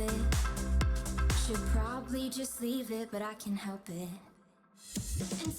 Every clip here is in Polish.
it. Should probably just leave it, but I can help it. And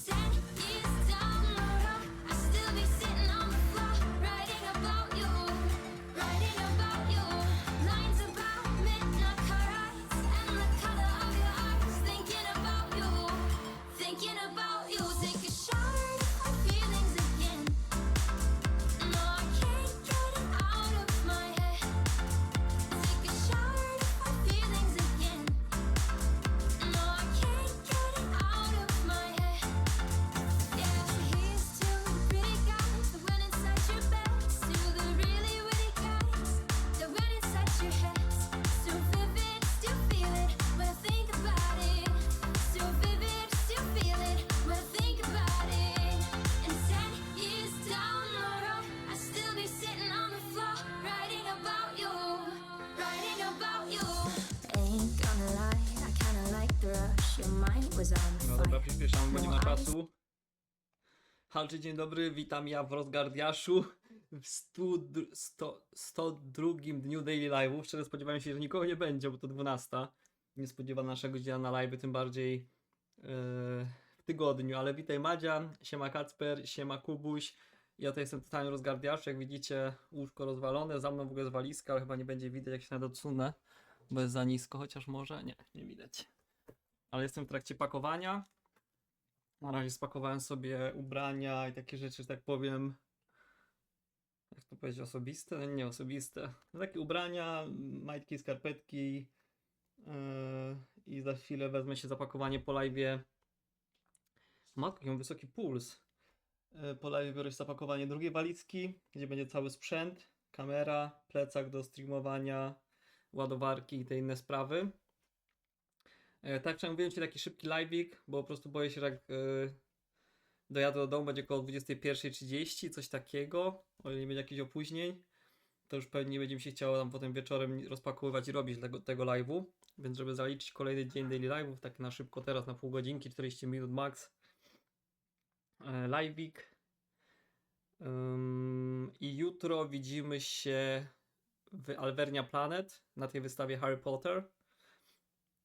Halczy, dzień dobry, witam ja w Rozgardiaszu w 100, 100, 102 dniu Daily Live'ów. Szczerze spodziewałem się, że nikogo nie będzie, bo to 12. Niespodziewana nasza godzina na live, tym bardziej yy, w tygodniu. Ale witaj Madzia, siema Kacper, siema Kubuś. Ja tutaj jestem totalnie rozgardiasz, jak widzicie łóżko rozwalone, za mną w ogóle jest walizka, ale chyba nie będzie widać jak się nawet odsunę, bo jest za nisko, chociaż może, nie, nie widać. Ale jestem w trakcie pakowania. Na razie spakowałem sobie ubrania i takie rzeczy, że tak powiem. Jak to powiedzieć, osobiste? Nie osobiste. No takie ubrania, majtki, skarpetki. Yy, I za chwilę wezmę się zapakowanie po live'ie. Matko, mam wysoki puls. Yy, Po live biorę się zapakowanie drugiej walizki, gdzie będzie cały sprzęt, kamera, plecak do streamowania, ładowarki i te inne sprawy. E, Tak, chciałem mówiłem Ci taki szybki live'ik, bo po prostu boję się, że jak e, dojadę do domu, będzie około 21.30, coś takiego, o ile nie będzie jakichś opóźnień, to już pewnie nie będzie mi się chciało tam potem wieczorem rozpakowywać i robić tego, tego live'u, więc żeby zaliczyć kolejny dzień daily live'ów, tak na szybko teraz, na pół godzinki, 40 minut max, e, live'ik. I jutro widzimy się w Alvernia Planet na tej wystawie Harry Potter.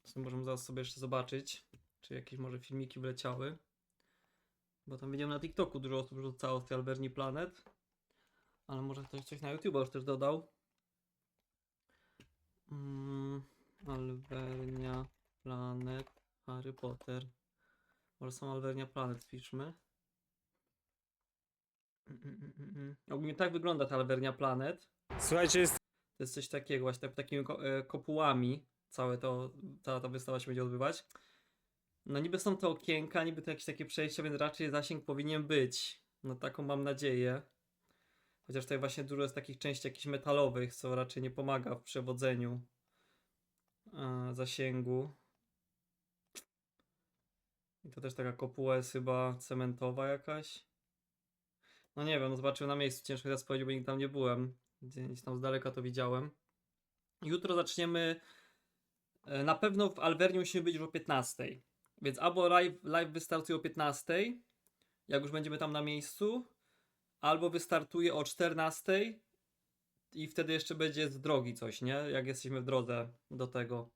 Co możemy zaraz sobie jeszcze zobaczyć, czy jakieś może filmiki wleciały. Bo tam widziałem na TikToku dużo osób rzucało z tej Alverni Planet. Ale może ktoś coś na YouTube już też dodał. Mm, Alvernia Planet Harry Potter. Może są Alvernia Planet wpiszmy. Mm, mm, mm. Ogólnie tak wygląda ta Alvernia Planet. Słuchajcie, jest To jest coś takiego, właśnie tak, takimi ko- e, kopułami całe to, ta, ta wystawa się będzie odbywać. No niby są to okienka, niby to jakieś takie przejścia, więc raczej zasięg powinien być. No taką mam nadzieję. Chociaż tutaj właśnie dużo jest takich części jakichś metalowych, co raczej nie pomaga w przewodzeniu e, zasięgu. I to też taka kopuła jest chyba cementowa jakaś. No nie wiem, no zobaczymy na miejscu. Ciężko teraz powiedzieć, bo nigdy tam nie byłem. Gdzieś tam z daleka to widziałem. Jutro zaczniemy. E, Na pewno w Alvernie musimy być już o 15. Więc albo live, live wystartuje o 15, jak już będziemy tam na miejscu, albo wystartuje o 14 i wtedy jeszcze będzie z drogi coś, nie? Jak jesteśmy w drodze do tego.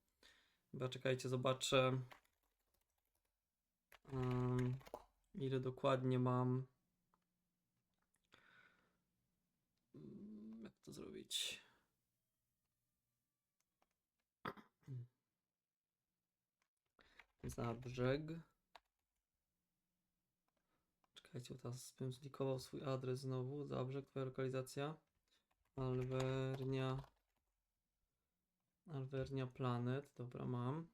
Chyba czekajcie, zobaczę. Ym, ile dokładnie mam. Mm, Jak to zrobić? Za brzeg. Czekajcie, teraz bym zlikował swój adres znowu. Za brzeg, twoja lokalizacja. Alvernia. Alvernia Planet. Dobra, mam.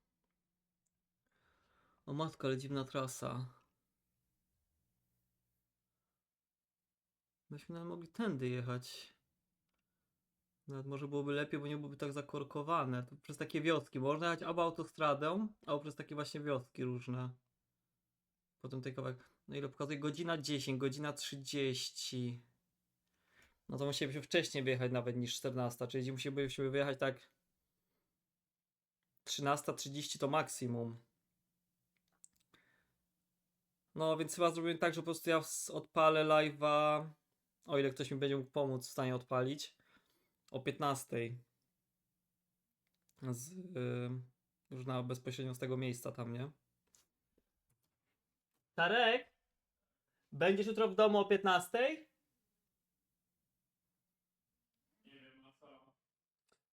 O matko, ale dziwna trasa. Myśmy nawet mogli tędy jechać. Nawet może byłoby lepiej, bo nie byłoby tak zakorkowane. To przez takie wioski. Można jechać albo autostradą, albo przez takie właśnie wioski różne. Potem ten kawałek. No ile pokazuje? Godzina 10, godzina 30. No to musielibyśmy wcześniej wyjechać nawet niż 14, czyli musielibyśmy wyjechać tak 13.30 to maksimum. No więc chyba zrobimy tak, że po prostu ja odpalę live'a, o ile ktoś mi będzie mógł pomóc w stanie odpalić, o 15. z, y, już na bezpośrednio z tego miejsca tam, nie? Tarek? Będziesz jutro w domu o 15?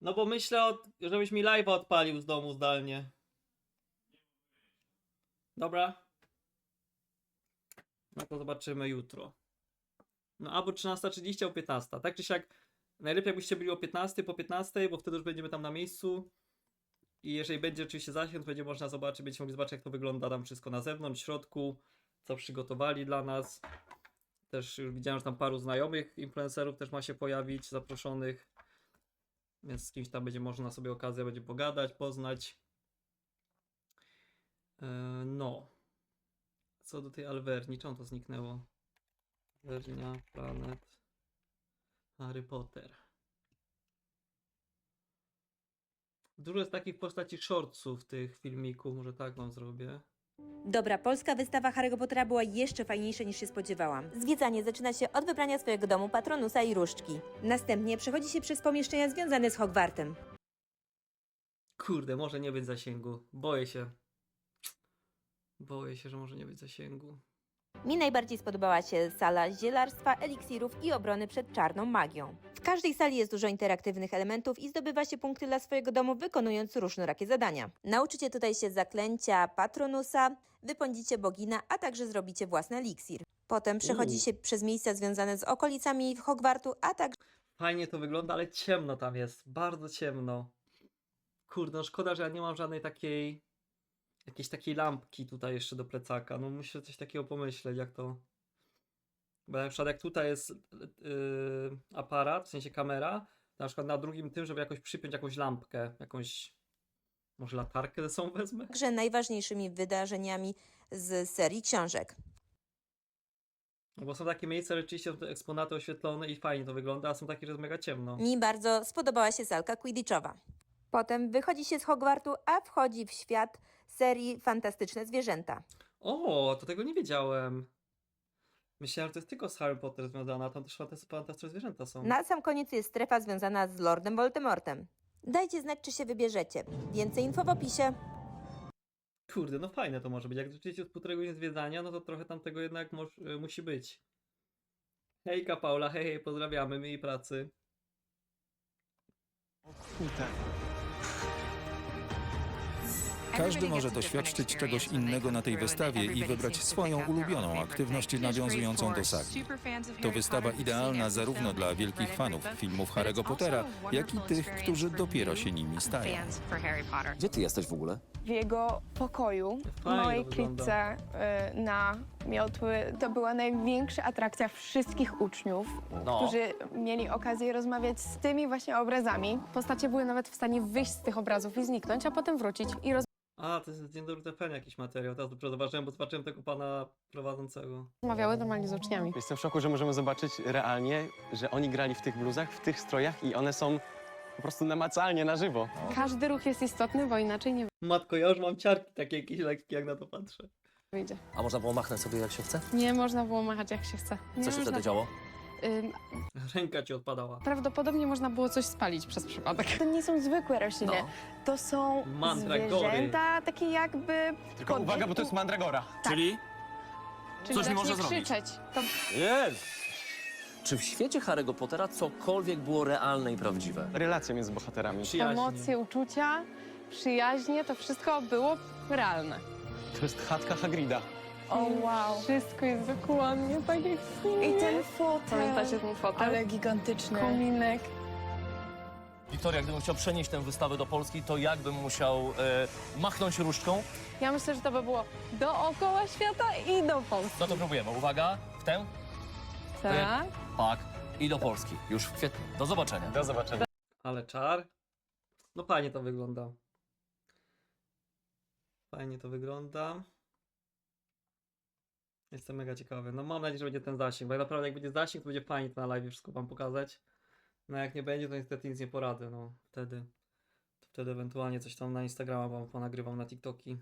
No bo myślę, od, żebyś mi live'a odpalił z domu zdalnie. Dobra. No to zobaczymy jutro. No albo 13.30 albo 15. Tak czy siak, najlepiej jakbyście byli o 15 po 15, bo wtedy już będziemy tam na miejscu. I jeżeli będzie oczywiście zasięg, to będzie można zobaczyć, będziecie mogli zobaczyć jak to wygląda tam wszystko na zewnątrz, w środku, co przygotowali dla nas. Też już widziałem, że tam paru znajomych influencerów też ma się pojawić, zaproszonych. Więc z kimś tam będzie można sobie okazję będzie pogadać, poznać. E, No. Co do tej Alverni, czemu to zniknęło? Alvernia, Planet, Harry Potter. Dużo jest takich postaci shortsów tych filmików, może tak wam zrobię. Dobra, polska wystawa Harry'ego Pottera była jeszcze fajniejsza niż się spodziewałam. Zwiedzanie zaczyna się od wybrania swojego domu patronusa i różdżki. Następnie przechodzi się przez pomieszczenia związane z Hogwartem. Kurde, może nie być zasięgu. Boję się. Boję się, że może nie być zasięgu. Mi najbardziej spodobała się sala zielarstwa, eliksirów i obrony przed czarną magią. W każdej sali jest dużo interaktywnych elementów i zdobywa się punkty dla swojego domu, wykonując różnorakie zadania. Nauczycie tutaj się zaklęcia patronusa, wypędzicie bogina, a także zrobicie własny eliksir. Potem przechodzi się przez miejsca związane z okolicami Hogwartu, a także Fajnie to wygląda, ale ciemno tam jest. Bardzo ciemno. Kurde, no szkoda, że ja nie mam żadnej takiej. Jakiejś takiej lampki tutaj jeszcze do plecaka. No muszę coś takiego pomyśleć, jak to. Bo na przykład jak tutaj jest yy, aparat, w sensie kamera, to na przykład na drugim tym, żeby jakoś przypiąć jakąś lampkę, jakąś. Może latarkę ze sobą wezmę? najważniejszymi wydarzeniami z serii książek. No bo są takie miejsca, że rzeczywiście są te eksponaty oświetlone i fajnie to wygląda, a są takie, że jest mega ciemno. Mi bardzo spodobała się salka Quidditchowa. Potem wychodzi się z Hogwartu, a wchodzi w świat serii Fantastyczne Zwierzęta. O, to tego nie wiedziałem. Myślałem, że to jest tylko z Harry Potter związana, a tam też fantas- fantastyczne zwierzęta są. Na sam koniec jest strefa związana z Lordem Voldemortem. Dajcie znać, czy się wybierzecie. Więcej info w opisie. Kurde, no fajne to może być. Jak rzeczywiście od półtorej godziny zwiedzania, no to trochę tam tego jednak y, musi być. Hejka Paula, hej, hej, pozdrawiamy, miłej pracy. Każdy może doświadczyć czegoś innego na tej wystawie i wybrać swoją ulubioną aktywność nawiązującą do sagi. To wystawa idealna zarówno dla wielkich fanów filmów Harry'ego Pottera, jak i tych, którzy dopiero się nimi stają. Gdzie ty jesteś w ogóle? w jego pokoju, w Fajnie małej to klitce y, na miotły. To była największa atrakcja wszystkich uczniów, No. którzy mieli okazję rozmawiać z tymi właśnie obrazami. Postacie były nawet w stanie wyjść z tych obrazów i zniknąć, a potem wrócić i A, to jest Dzień Dobry TVN jakiś materiał, teraz dopiero zobaczyłem, bo zobaczyłem tego pana prowadzącego. rozmawiały normalnie z uczniami. Jestem w szoku, że możemy zobaczyć realnie, że oni grali w tych bluzach, w tych strojach i one są po prostu namacalnie na żywo. Każdy ruch jest istotny, bo inaczej nie Matko, ja już mam ciarki takie jakieś lekkie, jak na to patrzę. wyjdzie. A można było machnąć sobie jak się chce? Nie można było machać jak się chce. Nie Co się można wtedy działo? Ym, Ręka ci odpadała. prawdopodobnie można było coś spalić przez przypadek. To nie są zwykłe rośliny. No. To są Mandragory. zwierzęta takie jakby... Tylko uwaga, bo to jest mandragora. Czyli? Czyli Coś mi zacznie może zrobić. krzyczeć. To Jest! Czy w świecie Harry'ego Pottera cokolwiek było realne i prawdziwe? Relacje między bohaterami. Przyjaźnie. emocje, uczucia, przyjaźnie, to wszystko było realne. To jest chatka Hagrida. O wow. Wszystko jest dokładnie tak jak w filmie. I ten fotel. Pamiętacie ten fotel? Ale gigantyczny. Kominek. Wiktoria, gdybym chciał przenieść tę wystawę do Polski, to jak bym musiał e, machnąć różdżką? Ja myślę, że to by było dookoła świata i do Polski. No to próbujemy. Uwaga, w tę, Tak. pak i do Polski. Już w kwietniu. Do zobaczenia. Do zobaczenia. Ale czar. No fajnie to wygląda. Fajnie to wygląda. Jestem mega ciekawy. No mam nadzieję, że będzie ten zasięg, bo naprawdę jak będzie zasięg, to będzie fajnie to na live wszystko wam pokazać. No jak nie będzie, to niestety nic nie poradzę, no wtedy. To wtedy ewentualnie coś tam na Instagrama wam ponagrywam na TikToki.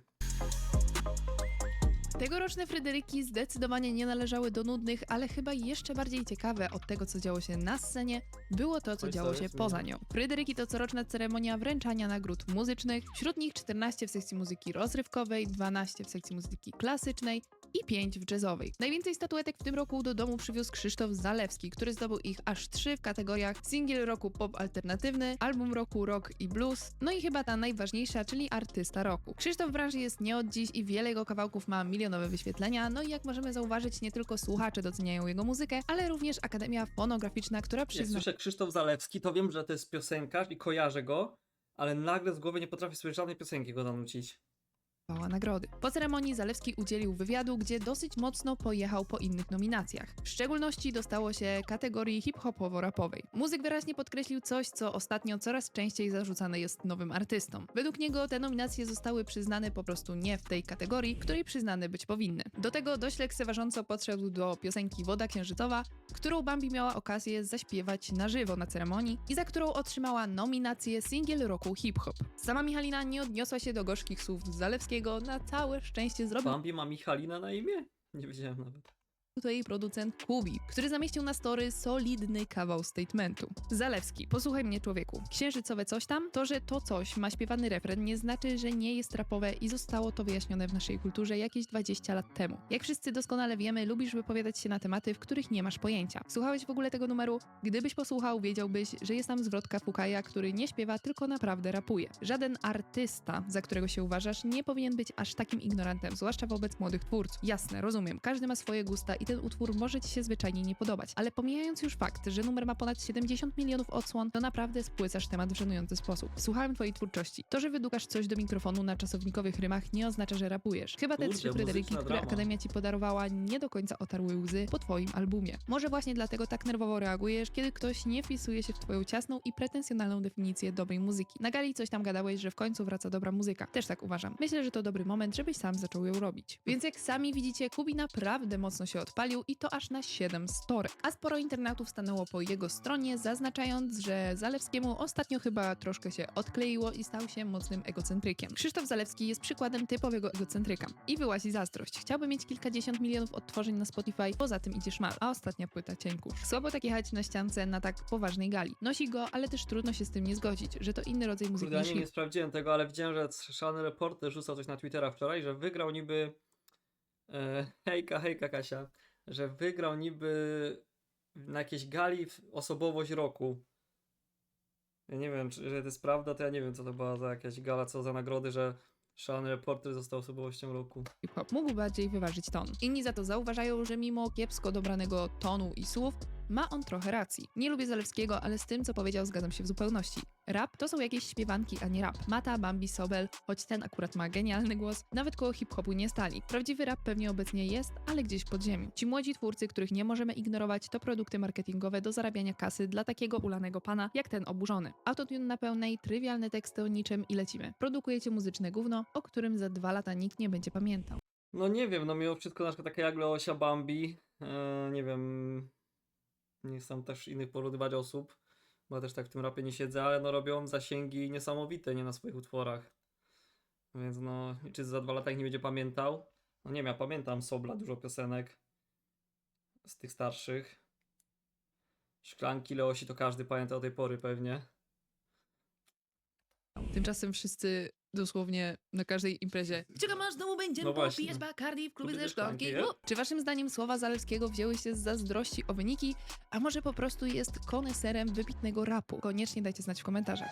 Tegoroczne Fryderyki zdecydowanie nie należały do nudnych, ale chyba jeszcze bardziej ciekawe od tego, co działo się na scenie, było to, co działo się poza nią. Fryderyki to coroczna ceremonia wręczania nagród muzycznych, wśród nich 14 w sekcji muzyki rozrywkowej, 12 w sekcji muzyki klasycznej i 5 w jazzowej. Najwięcej statuetek w tym roku do domu przywiózł Krzysztof Zalewski, który zdobył ich aż 3 w kategoriach singiel roku pop alternatywny, album roku rock i blues, no i chyba ta najważniejsza, czyli artysta roku. Krzysztof w branży jest nie od dziś i wiele jego kawałków ma milionowe wyświetlenia, no i jak możemy zauważyć, nie tylko słuchacze doceniają jego muzykę, ale również Akademia Fonograficzna, która Jak przyzna... słyszę Krzysztof Zalewski, to wiem, że to jest piosenkarz i kojarzę go, ale nagle z głowy nie potrafię sobie żadnej piosenki go zanucić. Nagrody. Po ceremonii Zalewski udzielił wywiadu, gdzie dosyć mocno pojechał po innych nominacjach. W szczególności dostało się kategorii hip-hopowo-rapowej. Muzyk wyraźnie podkreślił coś, co ostatnio coraz częściej zarzucane jest nowym artystom. Według niego te nominacje zostały przyznane po prostu nie w tej kategorii, której przyznane być powinny. Do tego dość lekceważąco podszedł do piosenki Woda Księżycowa, którą Bambi miała okazję zaśpiewać na żywo na ceremonii i za którą otrzymała nominację Singiel Roku Hip Hop. Sama Michalina nie odniosła się do gorzkich słów Zalewskiego, na całe szczęście zrobił Bambi ma Michalina na imię? Nie wiedziałem nawet. Jej producent Kubi, który zamieścił na story solidny kawał statementu. Zalewski, posłuchaj mnie człowieku. Księżycowe coś tam, to, że to coś ma śpiewany refren nie znaczy, że nie jest rapowe i zostało to wyjaśnione w naszej kulturze jakieś 20 lat temu. Jak wszyscy doskonale wiemy, lubisz wypowiadać się na tematy, w których nie masz pojęcia. Słuchałeś w ogóle tego numeru? Gdybyś posłuchał, wiedziałbyś, że jest tam zwrotka Fukaja, który nie śpiewa, tylko naprawdę rapuje. Żaden artysta, za którego się uważasz, nie powinien być aż takim ignorantem, zwłaszcza wobec młodych twórców. Jasne, rozumiem, każdy ma swoje gusta i ten utwór może ci się zwyczajnie nie podobać, ale pomijając już fakt, że numer ma ponad 70 milionów odsłon, to naprawdę spłycasz temat w żenujący sposób. Słuchałem twojej twórczości. To, że wydukasz coś do mikrofonu na czasowników rymach nie oznacza, że rapujesz. Chyba te Kurde, trzy Fryderyki, które. Akademia ci podarowała, nie do końca otarły łzy po twoim albumie. Może właśnie dlatego tak nerwowo reagujesz, kiedy ktoś nie wpisuje się w twoją ciasną i pretensjonalną definicję dobrej muzyki. Na gali coś tam gadałeś, że w końcu wraca dobra muzyka. Też tak uważam. Myślę, że to dobry moment, żebyś sam zaczął ją robić. Więc jak sami widzicie, Kubi naprawdę mocno się odpalił i to aż na 7 storek. A sporo internautów stanęło po jego stronie, zaznaczając, że Zalewskiemu ostatnio chyba troszkę się odkleiło i stał się mocnym egocentrykiem. Krzysztof Zalewski jest przykładem typowego egocentryka i wyłazi zazdrość. Chciałby mieć kilkadziesiąt milionów odtworzeń na Spotify, poza tym idzie szmal, a ostatnia płyta cienkusz. Słabo tak jechać na ściance na tak poważnej gali. Nosi go, ale też trudno się z tym nie zgodzić, że to inny rodzaj muzyki Kurde, nie, nie sprawdziłem tego, ale widziałem, że szalony reporter rzucał coś na Twittera wczoraj, że wygrał niby. E, hejka, hejka Kasia. Że wygrał niby na jakiejś gali osobowość roku. Ja nie wiem, czy to jest prawda, to ja nie wiem, co to była za jakaś gala, co za nagrody, że szalony reporter został osobowością roku. mógł bardziej wyważyć ton. Inni za to zauważają, że mimo kiepsko dobranego tonu i słów, ma on trochę racji. Nie lubię Zalewskiego, ale z tym, co powiedział, zgadzam się w zupełności. Rap to są jakieś śpiewanki, a nie rap. Mata, Bambi, Sobel, choć ten akurat ma genialny głos, nawet koło hip-hopu nie stali. Prawdziwy rap pewnie obecnie jest, ale gdzieś w podziemiu. Ci młodzi twórcy, których nie możemy ignorować, to produkty marketingowe do zarabiania kasy dla takiego ulanego pana, jak ten oburzony. Autotune na pełnej, trywialne teksty o niczym i lecimy. Produkujecie muzyczne gówno, o którym za dwa lata nikt nie będzie pamiętał. No nie wiem, no mimo wszystko na przykład taka jak Leosia Bambi, e, nie wiem, nie chcę też innych porównywać osób, bo ja też tak w tym rapie nie siedzę, ale no robią zasięgi niesamowite, nie na swoich utworach. Więc no, czy za dwa lata ich nie będzie pamiętał? No nie wiem, ja pamiętam Sobla, dużo piosenek z tych starszych. Szklanki Leosi to każdy pamięta do tej pory pewnie. Tymczasem wszyscy dosłownie na każdej imprezie. Czekam aż znowu będziemy No właśnie. popijać Bacardi w klubie ze ze szklanki, szklanki. je? U! Czy waszym zdaniem słowa Zalewskiego wzięły się z zazdrości o wyniki, a może po prostu jest koneserem wybitnego rapu? Koniecznie dajcie znać w komentarzach.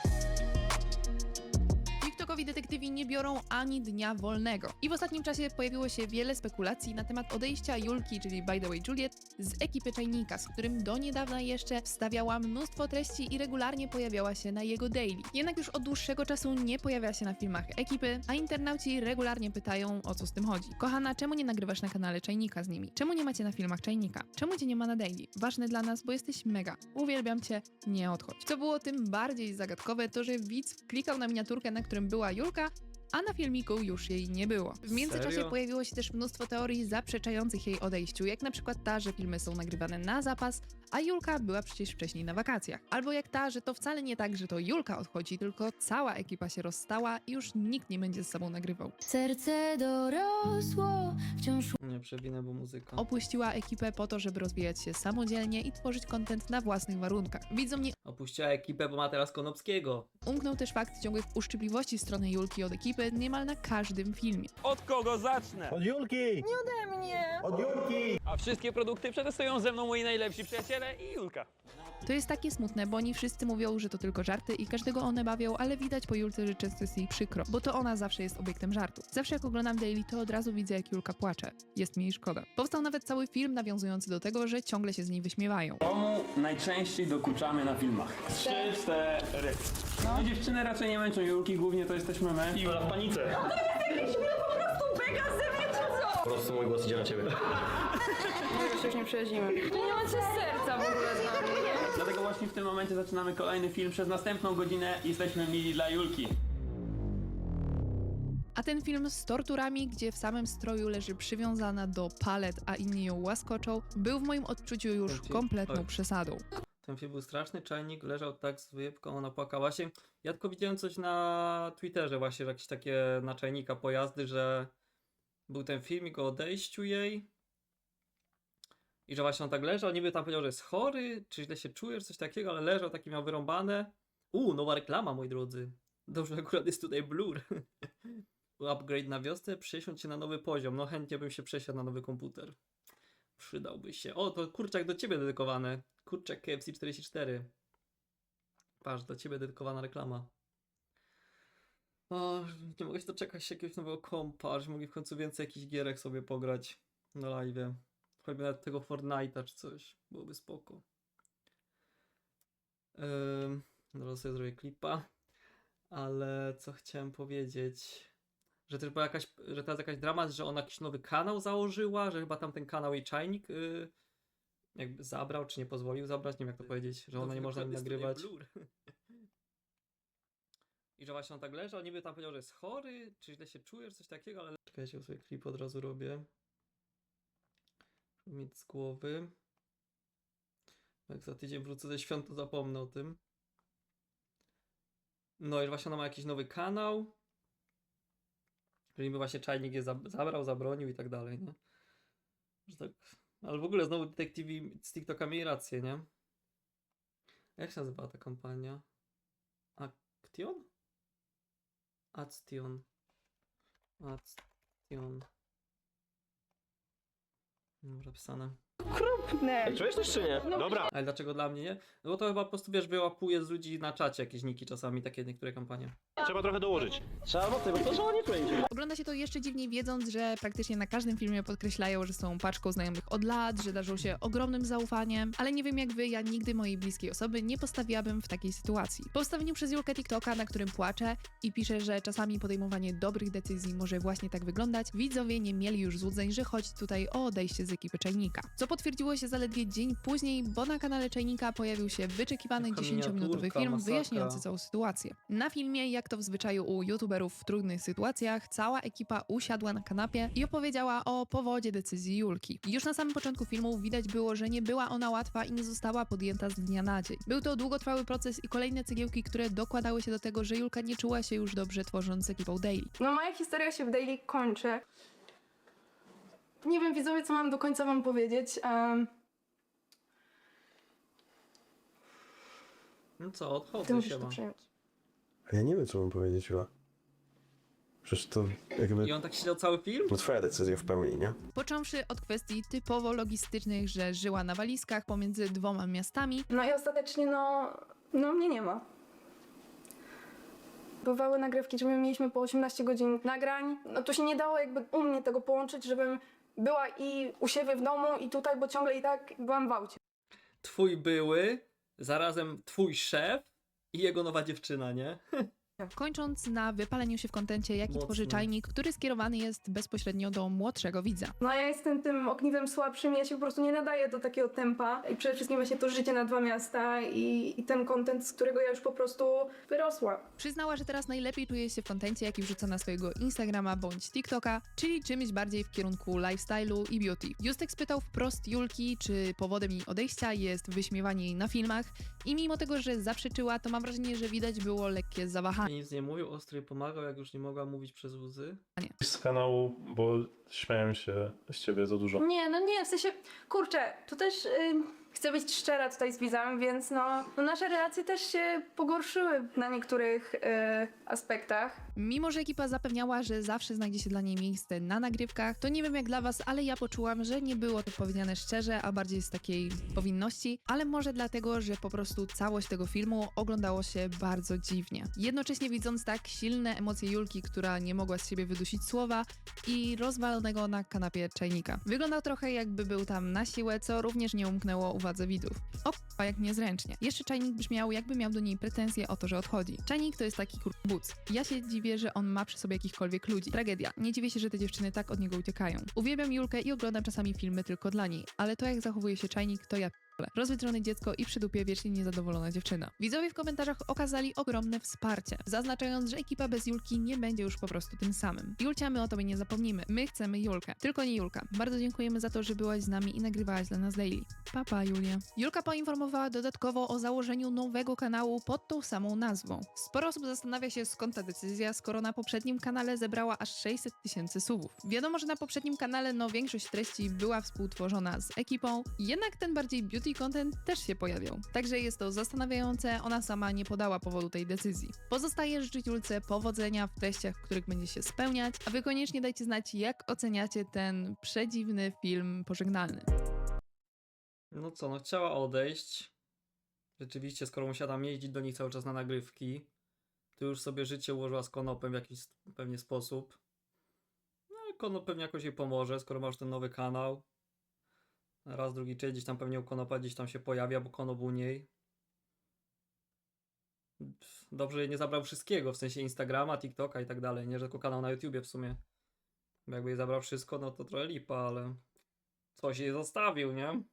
TikTokowi detektywi nie biorą ani dnia wolnego. I w ostatnim czasie pojawiło się wiele spekulacji na temat odejścia Julki, czyli By the Way Juliet, z ekipy Czajnika, z którym do niedawna jeszcze wstawiała mnóstwo treści i regularnie pojawiała się na jego daily. Jednak już od dłuższego czasu nie pojawia się na filmach ekipy, a internauci regularnie pytają o co z tym chodzi. Kochana, czemu nie nagrywasz na kanale Czajnika z nimi? Czemu nie macie na filmach Czajnika? Czemu cię nie ma na daily? Ważne dla nas, bo jesteś mega. Uwielbiam cię, nie odchodź. Co było tym bardziej zagadkowe, to że widz klikał na miniaturkę, na którym była Julka, a na filmiku już jej nie było. W międzyczasie Serio? pojawiło się też mnóstwo teorii zaprzeczających jej odejściu, jak na przykład ta, że filmy są nagrywane na zapas, a Julka była przecież wcześniej na wakacjach. Albo jak ta, że to wcale nie tak, że to Julka odchodzi, tylko cała ekipa się rozstała i już nikt nie będzie z sobą nagrywał. Serce dorosło, wciąż Nie przewinę, bo muzyka. Opuściła ekipę po to, żeby rozwijać się samodzielnie i tworzyć content na własnych warunkach. Widzom nie Opuściła ekipę, bo ma teraz Konopskiego. umknął też fakt ciągłych uszczypliwości strony Julki od ekipy niemal na każdym filmie. Od kogo zacznę? Od Julki! Nie ode mnie! Od Julki! A wszystkie produkty przetestują ze mną moi najlepsi przyjaciele i Julka. To jest takie smutne, bo oni wszyscy mówią, że to tylko żarty i każdego one bawią, ale widać po Julce, że często jest jej przykro, bo to ona zawsze jest obiektem żartu. Zawsze jak oglądam Daily, to od razu widzę, jak Julka płacze. Jest mi jej szkoda. Powstał nawet cały film nawiązujący do tego, że ciągle się z niej wyśmiewają. Komu najczęściej dokuczamy na filmach? Trzy, cztery. No. Dziewczyny raczej nie męczą Julki, głównie to jesteśmy my. Jula panice. Po prostu mój głos idzie na ciebie. Dlatego właśnie w tym momencie zaczynamy kolejny film. Przez następną godzinę jesteśmy mili dla Julki. A ten film z torturami, gdzie w samym stroju leży przywiązana do palet, a inni ją łaskoczą, był w moim odczuciu już kompletną przesadą. Ten film był straszny, czajnik leżał tak z wyjebką, ona płakała się. Ja tylko widziałem coś na Twitterze właśnie, że jakieś takie na czajnika pojazdy, że był ten filmik o odejściu jej i że właśnie on tak leżał, niby tam powiedział, że jest chory, czy źle się czujesz, coś takiego, ale leżał, taki miał wyrąbane. Uuu, nowa reklama, moi drodzy. Dobrze, akurat jest tutaj blur. Upgrade na wiosnę, przesiądź się na nowy poziom. No chętnie bym się przesiadł na nowy komputer. Przydałby się. O, to kurczak do ciebie dedykowane. Kurczak KFC 44. Patrz, do ciebie dedykowana reklama. O, nie mogę się doczekać jakiegoś nowego kompa, że mogli w końcu więcej jakichś gierek sobie pograć na live. Choćby nawet tego Fortnite'a czy coś. Byłoby spoko. Zaraz sobie zrobię klipa. Ale co chciałem powiedzieć? Że też była jakaś, że teraz jakaś dramat, że ona jakiś nowy kanał założyła, że chyba tam ten kanał jej czajnik y, jakby zabrał, czy nie pozwolił zabrać, nie wiem jak to powiedzieć, że ona nie można nagrywać. I że właśnie on tak leżał, niby tam powiedział, że jest chory, czy źle się czujesz, coś takiego, ale... Czekajcie, bo sobie klip od razu robię. Mieć z głowy. Jak za tydzień wrócę ze świąt, to zapomnę o tym. No i właśnie ona ma jakiś nowy kanał. Że niby właśnie czajnik je zab- zabrał, zabronił i tak dalej, nie? Że tak... Ale w ogóle znowu detektywi z TikToka mieli rację, nie? Jak się nazywała ta kampania? Action? Action. Action. Dobra, pisane. Ej, czujesz też czy nie? Dobra. Ale dlaczego dla mnie nie? No bo to chyba po prostu, wiesz, wyłapuje z ludzi na czacie jakieś niki czasami, takie niektóre kampanie. Trzeba trochę dołożyć. Trzeba mocy, bo to że nie będzie. Ogląda się to jeszcze dziwniej wiedząc, że praktycznie na każdym filmie podkreślają, że są paczką znajomych od lat, że darzą się ogromnym zaufaniem, ale nie wiem jak wy, ja nigdy mojej bliskiej osoby nie postawiłabym w takiej sytuacji. Po wstawieniu przez Julkę TikToka, na którym płacze i pisze, że czasami podejmowanie dobrych decyzji może właśnie tak wyglądać, widzowie nie mieli już złudzeń, że chodzi tutaj o odejście z ekipy Czajnika. Co potwierdziło się zaledwie dzień później, bo na kanale Czajnika pojawił się wyczekiwany Taka 10-minutowy miniaturka, film masakra. wyjaśniający całą sytuację. Na filmie, jak to w zwyczaju u youtuberów w trudnych sytuacjach, cała ekipa usiadła na kanapie i opowiedziała o powodzie decyzji Julki. Już na samym początku filmu widać było, że nie była ona łatwa i nie została podjęta z dnia na dzień. Był to długotrwały proces i kolejne cegiełki, które dokładały się do tego, że Julka nie czuła się już dobrze tworząc z ekipą Daily. No moja historia się w Daily kończy. Nie wiem widzowie, co mam do końca wam powiedzieć. Um, No co, ty odchodzę musisz się to ma. przyjąć. A ja nie wiem, co mam powiedzieć, Jula. Przecież to jakby... I on tak siedział cały film? No twoja decyzja w pełni, nie? Począwszy od kwestii typowo logistycznych, że żyła na walizkach pomiędzy dwoma miastami, No i ostatecznie, no, no mnie nie ma. Bywały nagrywki, że my mieliśmy po 18 godzin nagrań. No to się nie dało jakby u mnie tego połączyć, żebym była i u siebie w domu i tutaj, bo ciągle i tak byłam w aucie. Twój były, zarazem twój szef i jego nowa dziewczyna, nie? Kończąc na wypaleniu się w kontencie, jaki Mocno. tworzy czajnik, który skierowany jest bezpośrednio do młodszego widza. No ja jestem tym ogniwem słabszym, ja się po prostu nie nadaję do takiego tempa i przede wszystkim właśnie to życie na dwa miasta i, i ten content, z którego ja już po prostu wyrosła. Przyznała, że teraz najlepiej czuje się w kontencie, jaki wrzuca na swojego Instagrama bądź TikToka, czyli czymś bardziej w kierunku lifestyle'u i beauty. Justek spytał wprost Julki, czy powodem jej odejścia jest wyśmiewanie jej na filmach i mimo tego, że zaprzeczyła, to mam wrażenie, że widać było lekkie zawahanie. Nic nie mówił, ostry pomagał, jak już nie mogła mówić przez łzy. Z kanału, bo śmiałem się z ciebie za dużo. Nie, no nie, w sensie, kurczę, tu też ym, chcę być szczera tutaj z widzami, więc no, no nasze relacje też się pogorszyły na niektórych y, aspektach. Mimo, że ekipa zapewniała, że zawsze znajdzie się dla niej miejsce na nagrywkach, to nie wiem jak dla was, ale ja poczułam, że nie było to powiedziane szczerze, a bardziej z takiej powinności, ale może dlatego, że po prostu całość tego filmu oglądało się bardzo dziwnie. Jednocześnie widząc tak silne emocje Julki, która nie mogła z siebie wydusić słowa i rozwalonego na kanapie czajnika. Wyglądał trochę jakby był tam na siłę, co również nie umknęło uwadze widzów. O, a jak niezręcznie. Jeszcze czajnik brzmiał, jakby miał do niej pretensje o to, że odchodzi. Czajnik to jest taki kur... buc. Ja się dziwię, że on ma przy sobie jakichkolwiek ludzi. Tragedia. Nie dziwię się, że te dziewczyny tak od niego uciekają. Uwielbiam Julkę i oglądam czasami filmy tylko dla niej, ale to jak zachowuje się czajnik, to ja Rozwydrzone dziecko i przy dupie wiecznie niezadowolona dziewczyna. Widzowie w komentarzach okazali ogromne wsparcie, zaznaczając, że ekipa bez Julki nie będzie już po prostu tym samym. Julcia, my o tobie nie zapomnimy. My chcemy Julkę. Tylko nie Julka. Bardzo dziękujemy za to, że byłaś z nami i nagrywałaś dla nas daily. Papa, Julia. Julka poinformowała dodatkowo o założeniu nowego kanału pod tą samą nazwą. Sporo osób zastanawia się, skąd ta decyzja, skoro na poprzednim kanale zebrała aż 600 tysięcy subów. Wiadomo, że na poprzednim kanale no większość treści była współtworzona z ekipą, jednak ten bardziej beauty content też się pojawiał. Także jest to zastanawiające, ona sama nie podała powodu tej decyzji. Pozostaje życzyć Julce powodzenia w treściach, w których będzie się spełniać, a wy koniecznie dajcie znać, jak oceniacie ten przedziwny film pożegnalny. No co, no chciała odejść. Rzeczywiście, skoro musiała jeździć do nich cały czas na nagrywki, to już sobie życie ułożyła z konopem w jakiś pewnie sposób. No i konop pewnie jakoś jej pomoże, skoro masz ten nowy kanał. Raz, drugi, trzeci, gdzieś tam pewnie u konopa gdzieś tam się pojawia, bo konop u niej. Dobrze, nie zabrał wszystkiego, w sensie Instagrama, TikToka i tak dalej, nie, że tylko kanał na YouTubie w sumie. Bo jakby jej zabrał wszystko, no to trochę lipa, ale coś jej zostawił, nie?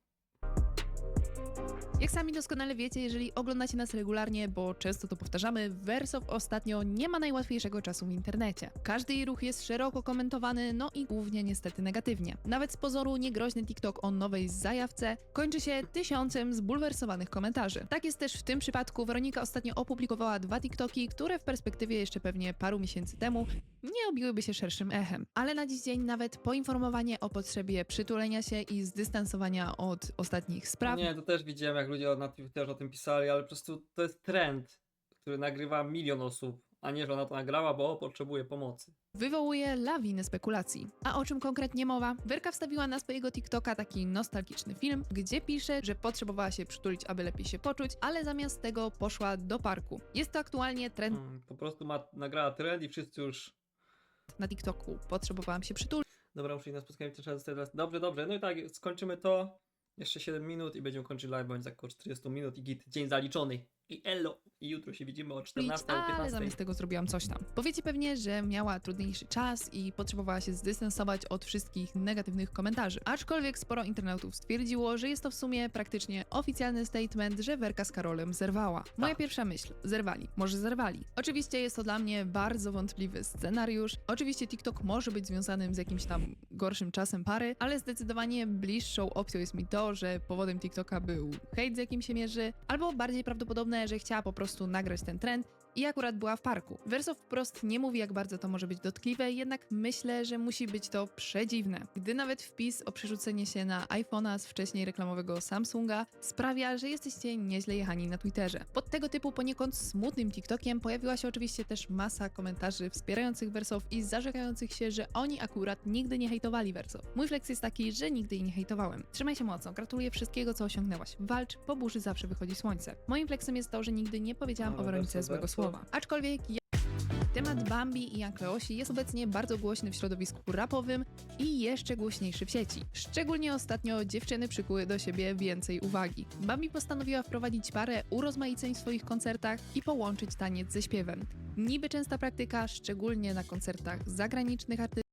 Jak sami doskonale wiecie, jeżeli oglądacie nas regularnie, bo często to powtarzamy, Wersow ostatnio nie ma najłatwiejszego czasu w internecie. Każdy jej ruch jest szeroko komentowany, no i głównie niestety negatywnie. Nawet z pozoru niegroźny TikTok o nowej zajawce kończy się tysiącem zbulwersowanych komentarzy. Tak jest też w tym przypadku. Weronika ostatnio opublikowała dwa TikToki, które w perspektywie jeszcze pewnie paru miesięcy temu nie obiłyby się szerszym echem. Ale na dziś dzień nawet poinformowanie o potrzebie przytulenia się i zdystansowania od ostatnich spraw Nie, to też widziałem, jak ludzie na Twitterze o tym pisali, ale po prostu to jest trend, który nagrywa milion osób, a nie, że ona to nagrała, bo potrzebuje pomocy. wywołuje lawinę spekulacji. A o czym konkretnie mowa? Werka wstawiła na swojego TikToka taki nostalgiczny film, gdzie pisze, że potrzebowała się przytulić, aby lepiej się poczuć, ale zamiast tego poszła do parku. Jest to aktualnie trend Mm, po prostu ma, nagrała trend i wszyscy już... na TikToku. Potrzebowałam się przytulić. Dobra, muszę na spotkanie trzeba teraz. Dobrze, dobrze, no i tak, skończymy to. Jeszcze 7 minut i będziemy kończyć live, bądź za około 40 minut i git, dzień zaliczony. I elo! I jutro się widzimy o 14 o ale 15. zamiast tego zrobiłam coś tam. Powiecie pewnie, że miała trudniejszy czas i potrzebowała się zdystansować od wszystkich negatywnych komentarzy. Aczkolwiek sporo internautów stwierdziło, że jest to w sumie praktycznie oficjalny statement, że Werka z Karolem zerwała. Moja Tak. pierwsza myśl, zerwali. Może zerwali. Oczywiście jest to dla mnie bardzo wątpliwy scenariusz. Oczywiście TikTok może być związanym z jakimś tam gorszym czasem pary, ale zdecydowanie bliższą opcją jest mi to, że powodem TikToka był hejt, z jakim się mierzy, albo bardziej prawdopodobne, że chciała po prostu nagrać ten trend i akurat była w parku. Wersow wprost nie mówi, jak bardzo to może być dotkliwe, jednak myślę, że musi być to przedziwne. Gdy nawet wpis o przerzucenie się na iPhone'a z wcześniej reklamowego Samsunga sprawia, że jesteście nieźle jechani na Twitterze. Pod tego typu poniekąd smutnym TikTokiem pojawiła się oczywiście też masa komentarzy wspierających Wersow i zarzekających się, że oni akurat nigdy nie hejtowali Wersow. Mój flex jest taki, że nigdy jej nie hejtowałem. Trzymaj się mocno, gratuluję wszystkiego, co osiągnęłaś. Walcz, po burzy zawsze wychodzi słońce. Moim flexem jest to, że nigdy nie powiedziałam Dobra, o Weronice złego Wersow. Słowa. Aczkolwiek Temat Bambi i Ankleosi jest obecnie bardzo głośny w środowisku rapowym i jeszcze głośniejszy w sieci. Szczególnie ostatnio dziewczyny przykuły do siebie więcej uwagi. Bambi postanowiła wprowadzić parę urozmaiceń w swoich koncertach i połączyć taniec ze śpiewem. Niby częsta praktyka, szczególnie na koncertach zagranicznych artystów,